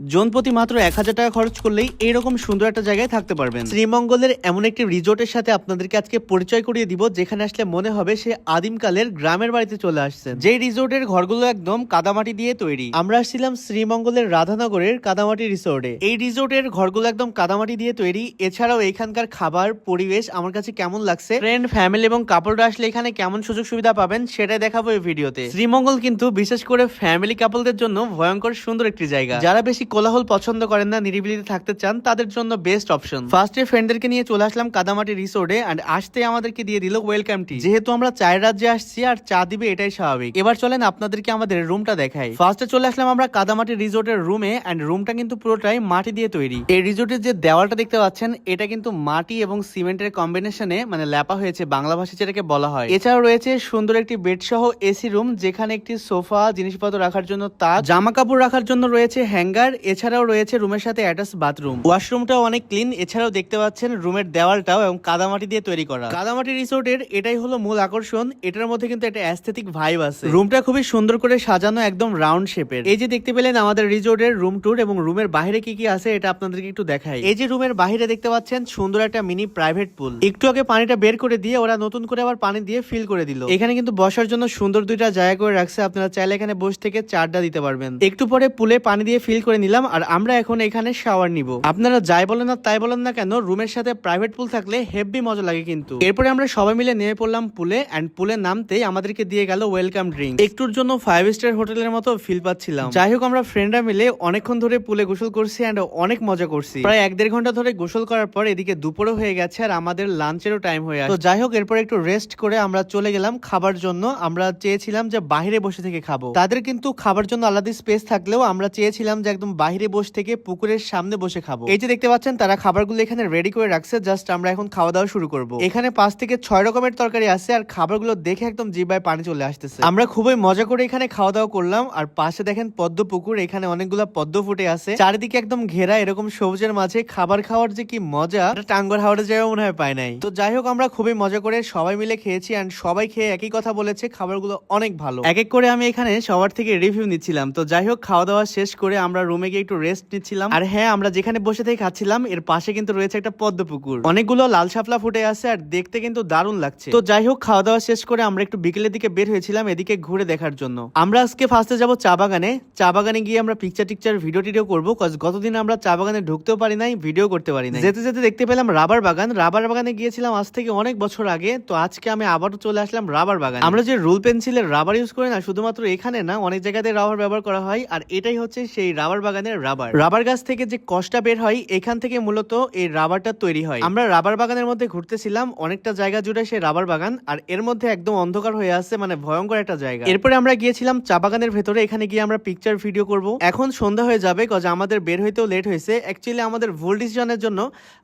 জন প্রতি মাত্র এক হাজার টাকা খরচ করলেই এইরকম সুন্দর একটা জায়গায় থাকতে পারবেন। শ্রীমঙ্গলের এমন একটি রিসোর্টের সাথে আপনাদেরকে আজকে পরিচয় করিয়ে দিব যেখানে আসলে মনে হবে সে আদিমকালের গ্রামের বাড়িতে চলে আসছেন। যেই রিসোর্টের ঘরগুলো একদম কাদামাটি দিয়ে তৈরি। আমরা আসছিলাম শ্রীমঙ্গলের রাধানগরের কাদামাটি রিসোর্টে। এই রিসোর্টের ঘরগুলো একদম কাদামাটি দিয়ে তৈরি। এছাড়াও এখানকার খাবার পরিবেশ আমার কাছে কেমন লাগছে? ফ্রেন্ড ফ্যামিলি এবং কাপড়রা আসলে এখানে কেমন সুযোগ সুবিধা পাবেন সেটাই দেখাবো এই ভিডিওতে। শ্রীমঙ্গল কিন্তু বিশেষ করে ফ্যামিলি কাপলদের জন্য ভয়ঙ্কর সুন্দর একটি জায়গা। যারা বেশি কোলাহল পছন্দ করেন না, নিরিবিলিতে থাকতে চান, তাদের জন্য বেস্ট অপশন ফার্স্ট ফার্স্টে ফ্রেন্ডদেরকে নিয়ে চলে আসলাম কাদামাটি রিসোর্টে অ্যান্ড আসতে আমাদেরকে দিয়ে দিল ওয়েলকাম টি যেহেতু আমরা চায়ের রাজ্যে আসছি আর চা দিবে এটাই স্বাভাবিক। এবার চলেন আপনাদেরকে আমাদের রুমটা দেখাই। ফার্স্টে চলে আসলাম আমরা কাদামাটি রিসোর্টের রুমে অ্যান্ড রুমটা কিন্তু পুরোটাই মাটি দিয়ে তৈরি। এই রিসোর্টের যে দেওয়ালটা দেখতে পাচ্ছেন, এটা কিন্তু মাটি এবং সিমেন্টের কম্বিনেশনে মানে ল্যাপা হয়েছে, বাংলা ভাষায় যেটাকে বলা হয়। এছাড়াও রয়েছে সুন্দর একটি বেড সহ এসি রুম যেখানে একটি সোফা, জিনিসপত্র রাখার জন্য তাক জামা কাপড় রাখার জন্য রয়েছে হ্যাঙ্গার এছাড়াও রয়েছে রুমের সাথে অ্যাটাচ বাথরুম। ওয়াশরুমটাও অনেক ক্লিন এছাড়াও দেখতে পাচ্ছেন রুমের দেওয়ালটাও এবং কাদামাটি দিয়ে তৈরি করা। কাদামাটি রিসোর্টের এটাই হলো মূল আকর্ষণ এটার মধ্যে কিন্তু একটা অ্যাস্থেটিক ভাইব আছে। রুমটা খুবই সুন্দর করে সাজানো একদম রাউন্ড শেপের এই যে দেখতে পেলেন আমাদের রিসোর্টের রুম ট্যুর এবং রুমের বাইরে কি কি আছে এটা আপনাদেরকে একটু দেখাই। এই যে রুমের বাইরে দেখতে পাচ্ছেন সুন্দর একটা মিনি প্রাইভেট পুল একটু আগে পানিটা বের করে দিয়ে ওরা নতুন করে আবার পানি দিয়ে ফিল করে দিল। এখানে কিন্তু বসার জন্য সুন্দর দুইটা জায়গা করে রাখছে আপনারা চাইলে এখানে বসে থেকে চারটা দিতে পারবেন। একটু পরে পুলে পানি দিয়ে ফিল করে নিলাম আর আমরা এখন এখানে শাওয়ার নিব। আপনারা যাই বলেন না তাই বলেন না কেন, রুমের সাথে প্রাইভেট পুল থাকলে হেভি মজা লাগে কিন্তু। এরপরে আমরা সবাই মিলে নেমে পড়লাম পুলে অ্যান্ড পুলে নামতেই আমাদেরকে দিয়ে গেল ওয়েলকাম ড্রিঙ্ক একটুর জন্য ফাইভ স্টার হোটেলের মতো ফিল পাচ্ছিলাম। যাই হোক, আমরা ফ্রেন্ডরা মিলে অনেকক্ষণ ধরে পুলে গোসল করছি অ্যান্ড অনেক মজা করছি। প্রায় এক দেড় ঘণ্টা ধরে গোসল করার পর এদিকে দুপুরও হয়ে গেছে আর আমাদের লাঞ্চেরও টাইম হয়ে আসে তো যাই হোক, এরপর একটু রেস্ট করে আমরা চলে গেলাম খাবার জন্য। আমরা চেয়েছিলাম যে বাইরে বসে থেকে খাব। তাদের কিন্তু খাবার জন্য আলাদা স্পেস থাকলেও আমরা চেয়েছিলাম যে একদম বাইরে বসে থেকে পুকুরের সামনে বসে খাব। এই যে দেখতে পাচ্ছেন, তারা খাবারগুলো এখানে রেডি করে রাখছে জাস্ট আমরা এখন খাওয়া দাওয়া শুরু করব। এখানে পাঁচ থেকে ছয় রকমের তরকারি আছে, আর খাবারগুলো দেখে একদম জিবায় পানি চলে আসতেছে। আমরা খুবই মজা করে এখানে খাওয়া দাওয়া করলাম, আর পাশে দেখেন পদ্ম পুকুর, এখানে অনেকগুলো পদ্ম ফুটে আছে। চারিদিকে একদম ঘেরা, এরকম সবুজের মাঝে খাবার খাওয়ার যে কি মজা টাঙ্গর হাওড়ে যাওয়া মনে হয় পায় নাই। তো যাই হোক, আমরা খুবই মজা করে সবাই মিলে খেয়েছি এন্ড সবাই খেয়ে একই কথা বলেছে, খাবারগুলো অনেক ভালো। এক এক করে আমি এখানে সবার থেকে রিভিউ নিচ্ছিলাম। তো যাই হোক, খাওয়া দাওয়া শেষ করে আমরা রুমে গিয়ে একটু রেস্ট নিচ্ছিলাম। আর হ্যাঁ আমরা যেখানে বসে থেকে খাচ্ছিলাম, এর পাশে কিন্তু রয়েছে একটা পদ্ম পুকুর অনেকগুলো লাল শাপলা ফুটে আছে আর দেখতে কিন্তু দারুণ লাগছে। তো যাই হোক খাওয়া দাওয়া শেষ করে আমরা একটু বিকেলের দিকে বের হয়েছিলাম এদিকে ঘুরে দেখার জন্য। আমরা আজকে ফার্স্টে যাব চা বাগানে। চা বাগানে গিয়ে আমরা পিকচার টিকচার ভিডিও টিডিও করব কজ গতদিন আমরা চা বাগানে ঢুকতেও পারি নাই ভিডিও করতে পারি না যেতে যেতে দেখতে পেলাম রাবার বাগান। রাবার বাগানে গিয়েছিলাম আজ থেকে অনেক বছর আগে, তো আজকে আমি আবারও চলে আসলাম রাবার বাগান। আমরা যে রুল পেন্সিলের রাবার ইউজ করি না, শুধুমাত্র এখানে না, অনেক জায়গাতে রাবার ব্যবহার করা হয়, আর এটাই হচ্ছে সেই রাবার বাগানের রাবার। রাবার গাছ থেকে যে কষ্টা বের হয়, এখান থেকে মূলত এই রাবারটা তৈরি হয়। আমরা রাবার বাগানের মধ্যে ঘুরতেছিলাম, অনেকটা জায়গা জুড়ে সেই রাবার বাগান, আর এর মধ্যে একদম অন্ধকার হয়ে আছে মানে ভয়ঙ্কর একটা জায়গা। এরপরে আমরা গিয়েছিলাম চা বাগানের ভেতরে, এখানে গিয়ে আমরা পিকচার ভিডিও করব। এখন সন্ধ্যা হয়ে যাবে কজ আমাদের বের হইতেও লেট হয়েছে। অ্যাকচুয়ালি আমাদের ভুল ডিসিশনের জন্য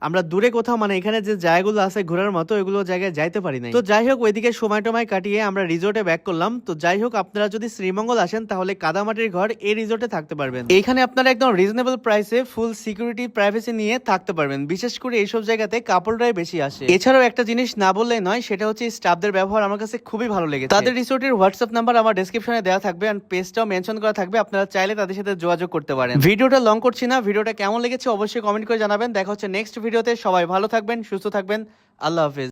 আমরা দূরে কোথাও মানে এখানে যে জায়গাগুলো আছে ঘোরার মতো ওইগুলো জায়গায় যাইতে পারি নাই। তো যাই হোক, ওইদিকে সময় টময় কাটিয়ে আমরা রিসোর্টে ব্যাক করলাম। তো যাই হোক, আপনারা যদি শ্রীমঙ্গল আসেন, তাহলে কাদামাটির ঘর এই রিসোর্টে থাকতে পারবেন। এখানে আপনারা একদম রিজনেবল প্রাইসে ফুল সিকিউরিটি প্রাইভেসি নিয়ে থাকতে পারবেন। বিশেষ করে এইসব জায়গাতে কাপড়রাই বেশি আসে। এছাড়াও একটা জিনিস না বললেই নয়, সেটা হচ্ছে স্টাফদের ব্যবহার আমার কাছে খুবই ভালো লেগেছে। তাদের রিসোর্টের হোয়াটসঅ্যাপ নাম্বার আমার ডেসক্রিপশনে দেওয়া থাকবে এন্ড পেজটাও মেনশন করা থাকবে। আপনারা চাইলে তাদের সাথে যোগাযোগ করতে পারেন। ভিডিওটা লং করছি না, ভিডিওটা কেমন লেগেছে অবশ্যই কমেন্ট করে জানাবেন। দেখা হচ্ছে নেক্সট ভিডিওতে সবাই ভালো থাকবেন, সুস্থ থাকবেন। আল্লাহ হাফেজ।